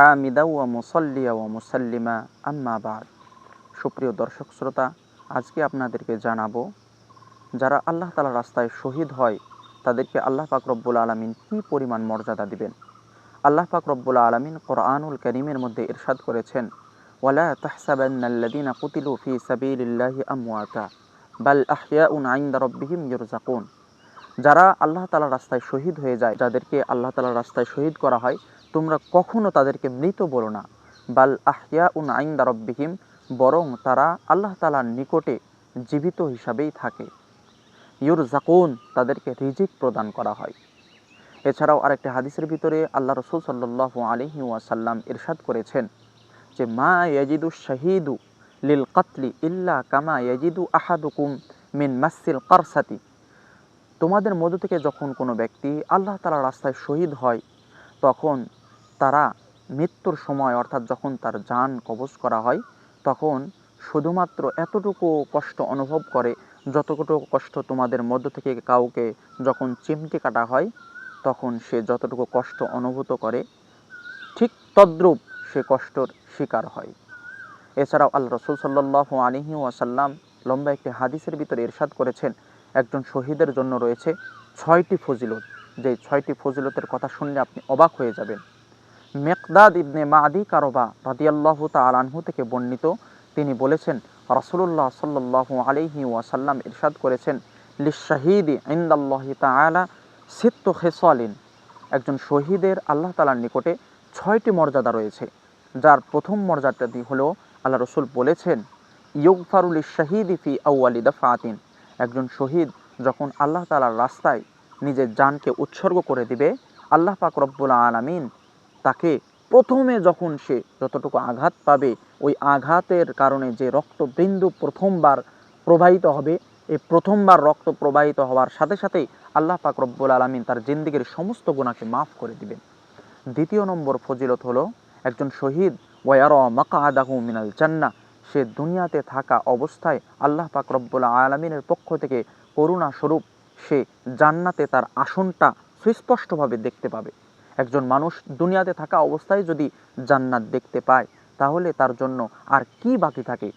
হামিদা ওয়া মুসল্লিয়া ওয়া মুসাল্লিমা, আম্মা বাদ। সুপ্রিয় দর্শক শ্রোতা, আজকে আপনাদেরকে জানাব, যারা আল্লাহ তালা রাস্তায় শহীদ হয়, তাদেরকে আল্লাহ পাক রব্বুল আলমিন কী পরিমাণ মর্যাদা দিবেন? আল্লাহ পাক রব্বুল আলমিন কোরআনুল করিমের মধ্যে ইরশাদ করেছেন, ওয়ালা যারা আল্লাহ তালা রাস্তায় শহীদ হয়ে যায়, যাদেরকে আল্লাহ তালা রাস্তায় শহীদ করা হয় তোমরা কখনো তাদেরকে মৃত বলো না। বাল আহিয়া উন আইন দারব্বিহিম বরং তারা আল্লাহ তালার নিকটে জীবিত হিসাবেই থাকে। ইউর জাকুন তাদেরকে রিজিক প্রদান করা হয়। এছাড়াও আরেকটি হাদিসের ভিতরে আল্লাহ রসুল সাল্লাহ আলহি ওয়াসাল্লাম ইরশাদ করেছেন যে, মা ইয়াজিদু শাহিদু লিল কাতলি ইল্লা কামা ইয়াজিদু আহাদুকুম মিন মাসিল কারসাতি। তোমাদের মধ্য থেকে যখন কোনো ব্যক্তি আল্লাহ তালা রাস্তায় শহীদ হয়, তখন তারা মৃত্যুর সময়, অর্থাৎ যখন তার যান কবজ করা হয়, তখন শুধুমাত্র এতটুকু কষ্ট অনুভব করে, যতটুকু কষ্ট তোমাদের মধ্য থেকে কাউকে যখন চিমটি কাটা হয়, তখন সে যতটুকু কষ্ট অনুভূত করে, ঠিক তদ্রূপ সে কষ্টর শিকার হয়। এছাড়াও আল্লাহ রসুল সাল্লাহ আলিহি ওয়াসাল্লাম লম্বা একটি হাদিসের ভিতরে ইরশাদ করেছেন, একজন শহীদের জন্য রয়েছে ছয়টি ফজিলত। যে ছয়টি ফজিলতের কথা শুনলে আপনি অবাক হয়ে যাবেন। মেকদাদ ইবনে মাদি কারোবা রাদিয়াল্লাহ তালানহু থেকে বর্ণিত। তিনি বলেছেন রসুল্লাহ সাল্লাহ আলিহি ওয়াসাল্লাম ইরশাদ করেছেন লিশাহিদি ইন্দাল্লাহি তালা সিত্ত খেসালিন। একজন শহীদের আল্লাহ তালার নিকটে ছয়টি মর্যাদা রয়েছে। যার প্রথম মর্যাদাটি হলো, আল্লাহ রসুল বলেছেন ইয়ুগফারুল শাহিদি ফি আউআলি ফাতিন একজন শহীদ যখন আল্লাহ তালার রাস্তায় নিজের জানকে উৎসর্গ করে দিবে, আল্লাহ পাক রব্বুল আলমিন তাকে প্রথমে যখন সে যতটুকু আঘাত পাবে, ওই আঘাতের কারণে যে রক্তবিন্দু প্রথমবার প্রবাহিত হবে, এই প্রথমবার রক্ত প্রবাহিত হওয়ার সাথে সাথেই আল্লাহ পাক রব্বুল আলমিন তার জিন্দিগির সমস্ত গুণাকে মাফ করে দিবেন। দ্বিতীয় নম্বর ফজিলত হলো, একজন শহীদ, ওয়ার মাকা আদাহু মিনাল জান্না, সে দুনিয়াতে থাকা অবস্থায় আল্লাহ পাক রব্বুল আলমিনের পক্ষ থেকে করুণা স্বরূপ সে জান্নাতে তার আসনটা সুস্পষ্টভাবে দেখতে পাবে। একজন মানুষ দুনিয়াতে থাকা অবস্থায় যদি জান্নাত দেখতে পায়, তাহলে তার জন্য আর কি বাকি থাকে?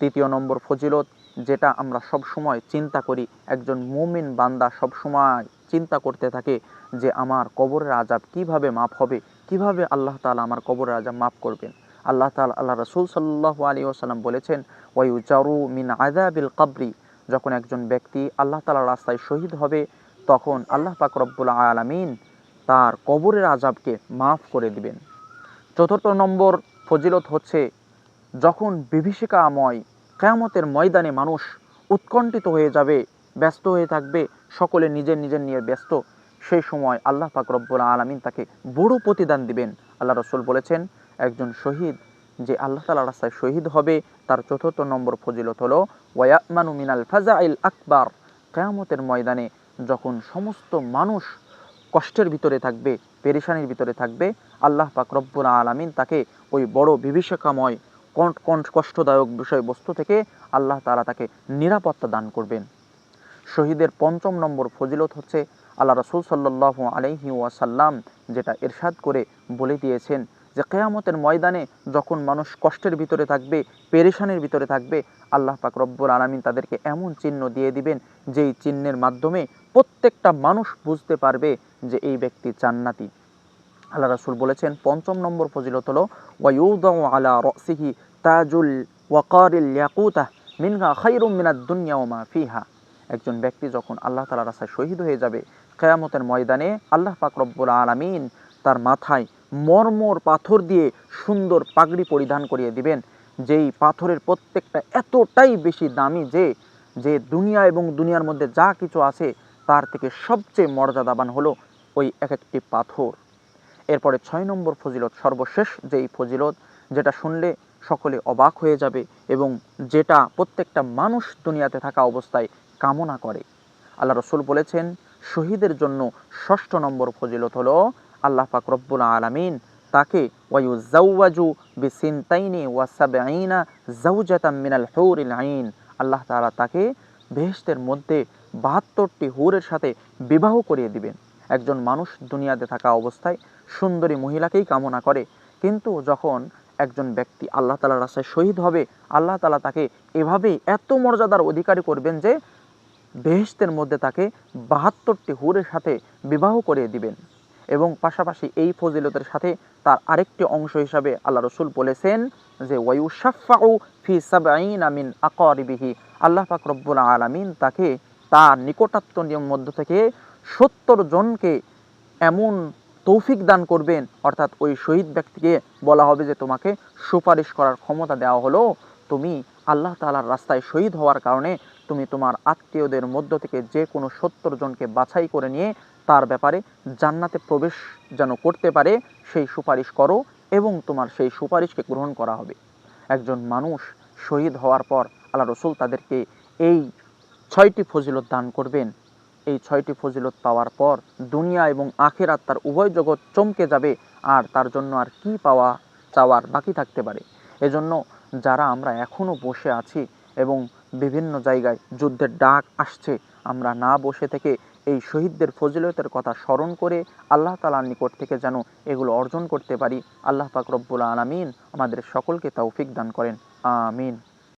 তৃতীয় নম্বর ফজিলত, যেটা আমরা সব সময় চিন্তা করি, একজন মুমিন বান্দা সব সময় চিন্তা করতে থাকে যে আমার কবরের আজাব কীভাবে মাফ হবে? কীভাবে আল্লাহ তালা আমার কবরের আজাব মাফ করবেন? আল্লাহ তালা আল্লাহ রসুল সাল্লাহ আলী ওসাল্লাম বলেছেন ওয়াইউজারু মিন আজাবিল কাবরি। যখন একজন ব্যক্তি আল্লাহ তালার রাস্তায় শহীদ হবে, তখন আল্লাহ পাক রব্বুল আলমিন তার কবরের আজাবকে মাফ করে দিবেন। চতুর্থ নম্বর ফজিলত হচ্ছে, যখন বিভীষিকাময় কেয়ামতের ময়দানে মানুষ উৎকণ্ঠিত হয়ে যাবে, ব্যস্ত হয়ে থাকবে, সকলে নিজের নিজের নিয়ে ব্যস্ত, সেই সময় আল্লাহ পাক আলমিন তাকে বড় প্রতিদান দিবেন। আল্লাহ রসুল বলেছেন, একজন শহীদ যে আল্লাহ তালা রাস্তায় শহীদ হবে, তার চতুর্থ নম্বর ফজিলত হলো ওয়ামানু মিনাল ফাজাইল আকবর। কেয়ামতের ময়দানে যখন সমস্ত মানুষ কষ্টের ভিতরে থাকবে, পেরেশানির ভিতরে থাকবে, আল্লাহ পাক রব্বুল আলমিন তাকে ওই বড় বিভীষিকাময়, কণ্ঠ কণ্ঠ কষ্টদায়ক বিষয়বস্তু থেকে আল্লাহ তালা তাকে নিরাপত্তা দান করবেন। শহীদের পঞ্চম নম্বর ফজিলত হচ্ছে, আল্লাহ রসুল সাল্লাহ আলহি ওয়াসাল্লাম যেটা এরশাদ করে বলে দিয়েছেন যে, কেয়ামতের ময়দানে যখন মানুষ কষ্টের ভিতরে থাকবে, পেরেশানির ভিতরে থাকবে, আল্লাহ পাক রব্বুল আলমিন তাদেরকে এমন চিহ্ন দিয়ে দিবেন, যেই চিহ্নের মাধ্যমে প্রত্যেকটা মানুষ বুঝতে পারবে যে এই ব্যক্তি জান্নাতি। আল্লাহ রাসুল বলেছেন, পঞ্চম নম্বর ফজিলত হলো ওয়াইউদ আলা রসিহি তাজুল ওয়াকারিল ইয়াকুতাহ মিনহা খাইরুম মিনাদ দুনিয়া ওমা ফিহা। একজন ব্যক্তি যখন আল্লাহ তালা রাস্তায় শহীদ হয়ে যাবে, কেয়ামতের ময়দানে আল্লাহ পাক রব্বুল আলমিন তার মাথায় মর্মর পাথর দিয়ে সুন্দর পাগড়ি পরিধান করিয়ে দিবেন, যেই পাথরের প্রত্যেকটা এতটাই বেশি দামি যে যে দুনিয়া এবং দুনিয়ার মধ্যে যা কিছু আছে, তার থেকে সবচেয়ে মর্যাদাবান হলো ওই এক একটি পাথর। এরপরে ছয় নম্বর ফজিলত সর্বশেষ যেই ফজিলত, যেটা শুনলে সকলে অবাক হয়ে যাবে এবং যেটা প্রত্যেকটা মানুষ দুনিয়াতে থাকা অবস্থায় কামনা করে। আল্লাহ রসুল বলেছেন, শহীদের জন্য ষষ্ঠ নম্বর ফজিলত হলো আল্লাহ পাক রব্বুল আলমিন তাকে ওয়াইউজাউয়াজু বিসিনতাইনি ওয়াসাবাইনা জাউজাতাম মিনাল হুরিল আইন। আল্লাহ তাআলা তাকে বেহেশতের মধ্যে বাহাত্তরটি হুরের সাথে বিবাহ করিয়ে দিবেন। একজন মানুষ দুনিয়াতে থাকা অবস্থায় সুন্দরী মহিলাকেই কামনা করে। কিন্তু যখন একজন ব্যক্তি আল্লাহ তালার রাস্তায় শহীদ হবে, আল্লাহ তালা তাকে এভাবে এত মর্যাদার অধিকারী করবেন যে বেহেশতের মধ্যে তাকে বাহাত্তরটি হুরের সাথে বিবাহ করিয়ে দিবেন। এবং পাশাপাশি এই ফজিলতের সাথে তার আরেকটি অংশ হিসাবে আল্লাহ রসুল বলেছেন যে ওয়ুসাফাউ ফি সাবাইন আমিন আকরিবিহি। আল্লাহ পাক রব্বুল আলামিন তাকে তার নিকটাত্মীয় মধ্য থেকে সত্তর জনকে এমন তৌফিক দান করবেন, অর্থাৎ ওই শহীদ ব্যক্তিকে বলা হবে যে তোমাকে সুপারিশ করার ক্ষমতা দেওয়া হলো। তুমি আল্লাহ তাআলার রাস্তায় শহীদ হওয়ার কারণে তুমি তোমার আত্মীয়দের মধ্য থেকে যে কোনো সত্তর জনকে বাছাই করে নিয়ে তার ব্যাপারে জান্নাতে প্রবেশ যেন করতে পারে, সেই সুপারিশ করো এবং তোমার সেই সুপারিশকে গ্রহণ করা হবে। একজন মানুষ শহীদ হওয়ার পর আল্লাহ রসুল তাদেরকে এই ছয়টি ফজিলত দান করবেন। এই ছয়টি ফজিলত পাওয়ার পর দুনিয়া এবং আখেরাত তার উভয় জগৎ চমকে যাবে, আর তার জন্য আর কি পাওয়া চাওয়ার বাকি থাকতে পারে? এজন্য যারা আমরা এখনও বসে আছি এবং বিভিন্ন জায়গায় যুদ্ধের ডাক আসছে, আমরা না বসে থেকে এই শহীদদের ফজিলতের কথা স্মরণ করে আল্লাহ তালার নিকট থেকে যেন এগুলো অর্জন করতে পারি। আল্লাহ পাক রব্বুল আলমিন আমাদের সকলকে তৌফিক দান করেন। আমিন।